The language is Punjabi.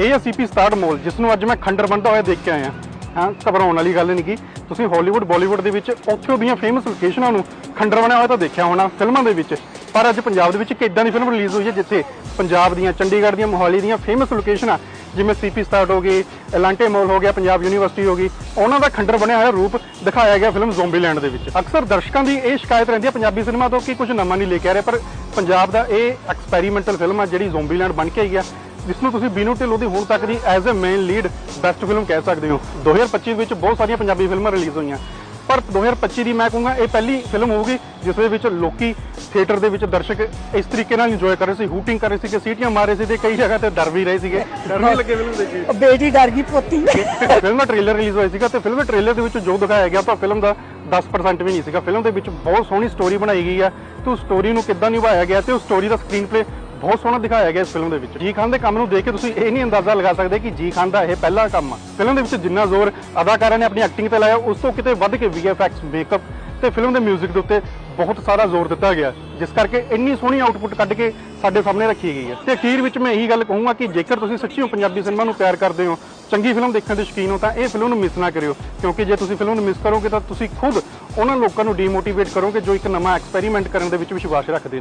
ਇਹ ਹੈ ਸੀਪੀ ਸਟਾਰਟ ਮੋਲ ਜਿਸ ਨੂੰ ਅੱਜ ਮੈਂ ਖੰਡਰ ਬਣਦਾ ਹੋਇਆ ਦੇਖ ਕੇ ਆਇਆ। ਹਾਂ, ਘਬਰਾਉਣ ਵਾਲੀ ਗੱਲ ਨਹੀਂ ਕੀ ਤੁਸੀਂ ਹਾਲੀਵੁੱਡ ਬਾਲੀਵੁੱਡ ਦੇ ਵਿੱਚ ਉੱਥੇ ਦੀਆਂ ਫੇਮਸ ਲੋਕੇਸ਼ਨਾਂ ਨੂੰ ਖੰਡਰ ਬਣਿਆ ਹੋਇਆ ਤਾਂ ਦੇਖਿਆ ਹੋਣਾ ਫਿਲਮਾਂ ਦੇ ਵਿੱਚ। ਪਰ ਅੱਜ ਪੰਜਾਬ ਦੇ ਵਿੱਚ ਇੱਕ ਇਦਾਂ ਦੀ ਫਿਲਮ ਰਿਲੀਜ਼ ਹੋਈ ਹੈ ਜਿੱਥੇ ਪੰਜਾਬ ਦੀਆਂ, ਚੰਡੀਗੜ੍ਹ ਦੀਆਂ, ਮੋਹਾਲੀ ਦੀਆਂ ਫੇਮਸ ਲੋਕੇਸ਼ਨਾਂ ਜਿਵੇਂ ਸੀਪੀ ਸਟਾਰਟ ਹੋ ਗਈ ਐਲਾਂਟੇ ਮੋਲ ਹੋ ਗਿਆ, ਪੰਜਾਬ ਯੂਨੀਵਰਸਿਟੀ ਹੋ ਗਈ। ਉਹਨਾਂ ਦਾ ਖੰਡਰ ਬਣਿਆ ਹੋਇਆ ਰੂਪ ਦਿਖਾਇਆ ਗਿਆ ਫਿਲਮ ਜ਼ੋਂਬੀਲੈਂਡ ਦੇ ਵਿੱਚ। ਅਕਸਰ ਦਰਸ਼ਕਾਂ ਦੀ ਇਹ ਸ਼ਿਕਾਇਤ ਰਹਿੰਦੀ ਹੈ ਪੰਜਾਬੀ ਸਿਨੇਮਾ ਤੋਂ ਕਿ ਕੁਝ ਨਵਾਂ ਨਹੀਂ ਲੈ ਕੇ ਆ ਰਹੇ, ਪਰ ਪੰਜਾਬ ਦਾ ਇਹ ਐਕਸਪੈਰੀਮੈਂਟਲ ਫਿਲਮ ਆ ਜਿਹੜੀ ਜ਼ੋਂਬੀਲੈਂਡ ਬਣ ਕੇ ਆਈ ਆ। ਜਿਸ ਨੂੰ ਤੁਸੀਂ ਬੀਨੂ ਢਿੱਲੋਂ ਦੀ ਹੁਣ ਤੱਕ ਦੀ as a main lead best film ਕਹਿ ਸਕਦੇ ਹੋ। 2025 ਵਿੱਚ ਬਹੁਤ ਸਾਰੀਆਂ ਪੰਜਾਬੀ ਫਿਲਮਾਂ ਰਿਲੀਜ਼ ਹੋਈਆਂ। ਪਰ 2025 ਦੀ ਮੈਂ ਕਹੂੰਗਾ ਇਹ ਪਹਿਲੀ ਫਿਲਮ ਹੋਊਗੀ ਜਿਸ ਦੇ ਵਿੱਚ ਲੋਕੀ ਥੀਏਟਰ ਦੇ ਵਿੱਚ ਦਰਸ਼ਕ ਇਸ ਤਰੀਕੇ ਨਾਲ ਇੰਜੋਏ ਕਰ ਰਹੇ ਸੀ ਹੂਟਿੰਗ ਕਰ ਰਹੇ ਸੀ ਕਿ ਸੀਟੀਆਂ ਮਾਰ ਰਹੇ ਸੀ ਤੇ ਕਈ ਜਗ੍ਹਾ ਤੇ ਡਰ ਵੀ ਰਹੇ ਸੀਗੇ। ਡਰ ਨਹੀਂ ਲੱਗੇ ਫਿਲਮ ਦੇਖ। ਬੇਟੀ ਡਰ ਗਈ ਪੋਤੀ। ਫਿਲਮ ਦਾ ਟ੍ਰੇਲਰ ਰਿਲੀਜ਼ ਹੋਇਆ ਸੀਗਾ ਤੇ ਫਿਲਮ ਦੇ ਟ੍ਰੇਲਰ ਦੇ ਵਿੱਚ ਜੋ ਦਿਖਾਇਆ ਗਿਆ ਤਾਂ ਫਿਲਮ ਦਾ 10% ਵੀ ਨਹੀਂ ਸੀਗਾ। ਫਿਲਮ ਦੇ ਵਿੱਚ ਬਹੁਤ ਸੋਹਣੀ ਸਟੋਰੀ ਬਣਾਈ ਗਈ ਆ। ਤੇ ਉਸ ਸਟੋਰੀ ਨੂੰ ਕਿੱਦਾਂ ਨਿਭਾਇਆ ਗਿਆ ਤੇ ਉਸ ਸਟੋਰੀ ਦਾ ਸਕਰੀਨ ਪਲੇ ਬਹੁਤ ਸੋਹਣਾ ਦਿਖਾਇਆ ਗਿਆ ਇਸ ਫਿਲਮ ਦੇ ਵਿੱਚ। ਜੀ ਖਾਨ ਦੇ ਕੰਮ ਨੂੰ ਦੇਖ ਕੇ ਤੁਸੀਂ ਇਹ ਨਹੀਂ ਅੰਦਾਜ਼ਾ ਲਗਾ ਸਕਦੇ ਕਿ ਜੀ ਖਾਨ ਦਾ ਇਹ ਪਹਿਲਾ ਕੰਮ ਆ। ਫਿਲਮ ਦੇ ਵਿੱਚ ਜਿੰਨਾ ਜ਼ੋਰ ਅਦਾਕਾਰਾਂ ਨੇ ਆਪਣੀ ਐਕਟਿੰਗ ਤੇ ਲਾਇਆ, ਉਸ ਤੋਂ ਕਿਤੇ ਵੱਧ ਕੇ VFX ਮੇਕਅਪ ਤੇ ਫਿਲਮ ਦੇ 뮤직 ਦੇ ਉੱਤੇ ਬਹੁਤ ਸਾਰਾ ਜ਼ੋਰ ਦਿੱਤਾ ਗਿਆ। ਜਿਸ ਕਰਕੇ ਇੰਨੀ ਸੋਹਣੀ ਆਊਟਪੁੱਟ ਕੱਢ ਕੇ ਸਾਡੇ ਸਾਹਮਣੇ ਰੱਖੀ ਗਈ ਹੈ। ਤੇ ਅਖੀਰ ਵਿੱਚ ਮੈਂ ਇਹੀ ਗੱਲ ਕਹੂੰਗਾ ਕਿ ਜੇਕਰ ਤੁਸੀਂ ਸੱਚੀਓ ਪੰਜਾਬੀ ਸਿਨੇਮਾ ਨੂੰ ਪਿਆਰ ਕਰਦੇ ਹੋ, ਚੰਗੀ ਫਿਲਮ ਦੇਖਣ ਦੇ ਸ਼ੌਕੀਨ ਹੋ, ਤਾਂ ਇਹ ਫਿਲਮ ਨੂੰ ਮਿਸ ਨਾ ਕਰਿਓ। ਕਿਉਂਕਿ ਜੇ ਤੁਸੀਂ ਫਿਲਮ ਨੂੰ ਮਿਸ ਕਰੋਗੇ, ਤਾਂ ਤੁਸੀਂ ਖੁਦ ਉਹਨਾਂ ਲੋਕਾਂ ਨੂੰ ਡੀਮੋਟੀਵੇਟ ਕਰੋਗੇ ਜੋ ਇੱਕ ਨਵਾਂ ਐਕਸਪੈਰੀਮੈਂਟ ਕਰਨ ਦੇ ਵਿੱਚ ਵਿਸ਼ਵਾਸ ਰੱਖਦੇ